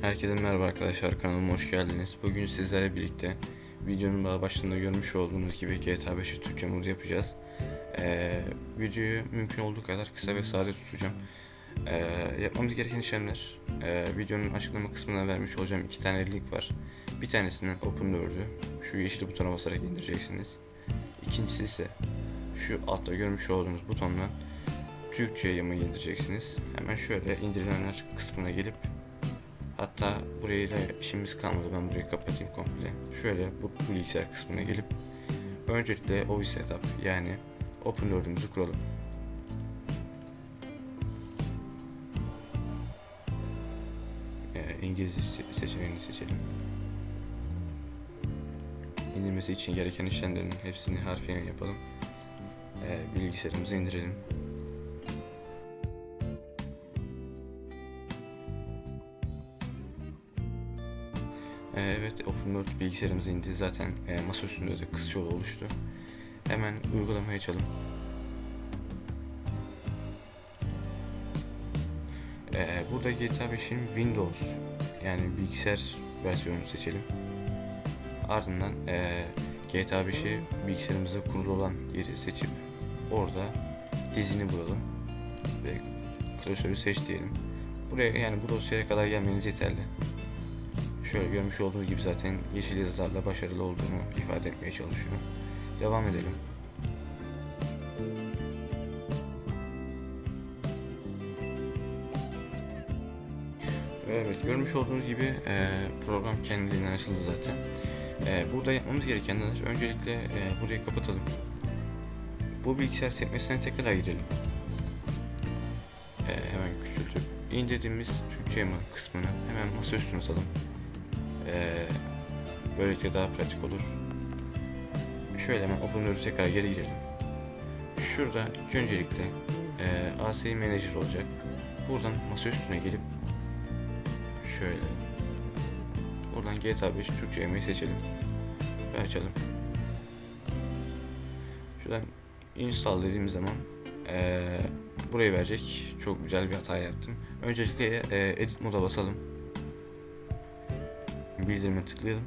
Herkese merhaba arkadaşlar kanalıma hoş geldiniz. Bugün sizlerle birlikte videonun daha başında görmüş olduğunuz gibi GTA 5'i Türkçe mod yapacağız. Ee, videoyu mümkün olduğu kadar kısa ve sade tutacağım. Ee, yapmamız gereken işlemler e, videonun açıklama kısmına vermiş olacağım iki tane link var. Bir tanesinden OpenWorld'ü şu yeşil butona basarak indireceksiniz. İkincisi ise şu altta görmüş olduğunuz butondan Türkçe yamayı indireceksiniz. Hemen şöyle indirilenler kısmına gelip Hatta burayla işimiz kalmadı. Ben burayı kapatayım komple. Şöyle bu bilgisayar kısmına gelip öncelikle OV setup yani OpenWorld'umuzu kuralım. Ee, İngilizce se- seçeneğini seçelim. İndirmesi için gereken işlemlerin hepsini harfiyen yapalım. Ee, bilgisayarımızı indirelim. Ee, Evet, OpenWorld bilgisayarımız indi. Zaten e, masa üstünde de kısa yol oluştu. Hemen uygulamayı açalım. Ee, burada GTA 5'in Windows yani bilgisayar versiyonunu seçelim. Ardından e, GTA 5'i bilgisayarımızda kurulu olan yeri seçip orada dizini bulalım ve klasörü seç diyelim. Buraya yani bu dosyaya kadar gelmeniz yeterli. Şöyle görmüş olduğunuz gibi zaten yeşil yazılarla başarılı olduğunu ifade etmeye çalışıyor. Devam edelim. Evet görmüş olduğunuz gibi e, program kendiliğinden açıldı zaten. E, burada yapmamız gerekenler öncelikle e, burayı kapatalım. Bu bilgisayar sekmesine tekrar girelim. E, hemen küçültüp indirdiğimiz Türkçe kısmını hemen masa üstüne atalım. Ee, böylelikle daha pratik olur. Şöyle hemen OpenWorld'e tekrar geri girelim. Şurada öncelikle e, ASI Manager olacak. Buradan masa üstüne gelip şöyle buradan GTA 5 Türkçe yemeği seçelim ve açalım. Şuradan install dediğimiz zaman e, burayı verecek. Çok güzel bir hata yaptım. Öncelikle e, edit moda basalım bildirime tıklayalım.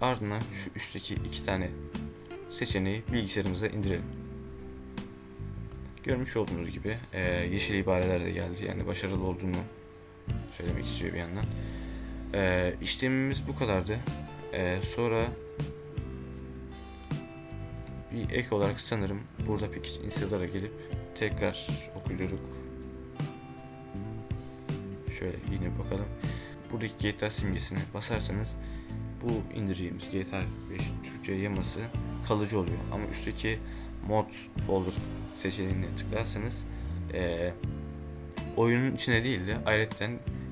Ardından şu üstteki iki tane seçeneği bilgisayarımıza indirelim. Görmüş olduğunuz gibi e, yeşil ibareler de geldi. Yani başarılı olduğunu söylemek istiyor bir yandan. E, işlemimiz bu kadardı. E, sonra bir ek olarak sanırım burada pek install'a gelip tekrar okuyorduk. Şöyle yine bakalım buradaki GTA simgesine basarsanız bu indireceğimiz GTA 5 Türkçe yaması kalıcı oluyor. Ama üstteki mod folder seçeneğine tıklarsanız e, oyunun içine değil de ayrıca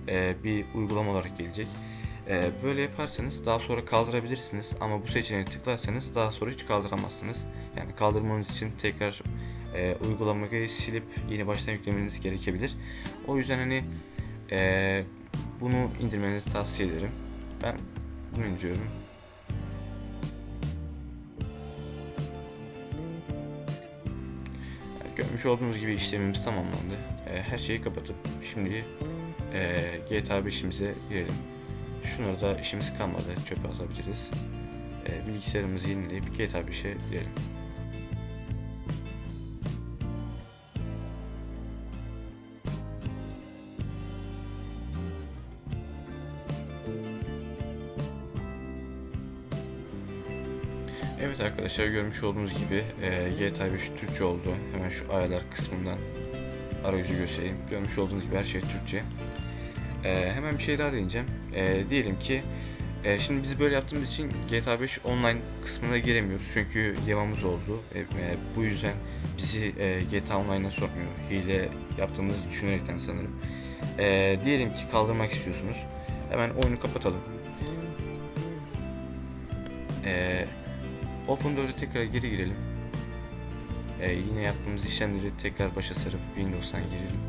e, bir uygulama olarak gelecek. E, böyle yaparsanız daha sonra kaldırabilirsiniz ama bu seçeneğe tıklarsanız daha sonra hiç kaldıramazsınız. Yani kaldırmanız için tekrar e, uygulamayı silip yeni baştan yüklemeniz gerekebilir. O yüzden hani e, bunu indirmenizi tavsiye ederim. Ben bunu indiriyorum. Görmüş olduğunuz gibi işlemimiz tamamlandı. E, her şeyi kapatıp şimdi e, GTA 5'imize girelim. Şunları da işimiz kalmadı. Çöpe atabiliriz. E, bilgisayarımızı yenileyip GTA 5'e girelim. Evet arkadaşlar görmüş olduğunuz gibi e, GTA 5 Türkçe oldu. Hemen şu ayarlar kısmından arayüzü göstereyim. Görmüş olduğunuz gibi her şey Türkçe. E, hemen bir şey daha değineceğim. E, diyelim ki e, şimdi biz böyle yaptığımız için GTA 5 online kısmına giremiyoruz. Çünkü yamamız oldu. E, e, bu yüzden bizi e, GTA Online'a sokmuyor. Hile yaptığımızı düşünerekten sanırım. E, diyelim ki kaldırmak istiyorsunuz. Hemen oyunu kapatalım. Eee OpenWorld'e tekrar geri girelim. Ee, yine yaptığımız işlemleri tekrar başa sarıp Windows'tan girelim.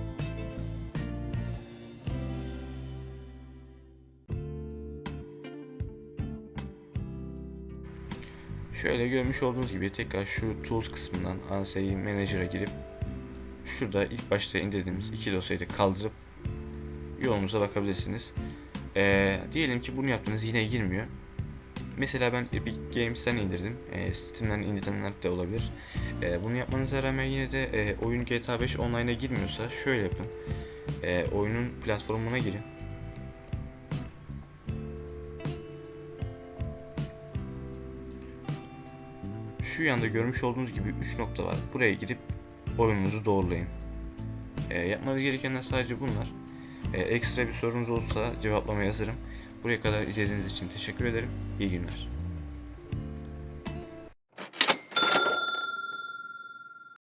Şöyle görmüş olduğunuz gibi tekrar şu Tools kısmından ANSI Manager'a girip şurada ilk başta indirdiğimiz iki dosyayı da kaldırıp yolunuza bakabilirsiniz. Ee, diyelim ki bunu yaptınız yine girmiyor. Mesela ben Epic Games'ten indirdim. Ee, Steam'den indirilenler de olabilir. Ee, bunu yapmanıza rağmen yine de e, oyun GTA 5 online'a girmiyorsa şöyle yapın. Ee, oyunun platformuna girin. Şu yanda görmüş olduğunuz gibi 3 nokta var. Buraya girip oyununuzu doğrulayın. Ee, yapmanız gerekenler sadece bunlar. Ee, ekstra bir sorunuz olsa cevaplamaya hazırım. Buraya kadar izlediğiniz için teşekkür ederim. İyi günler.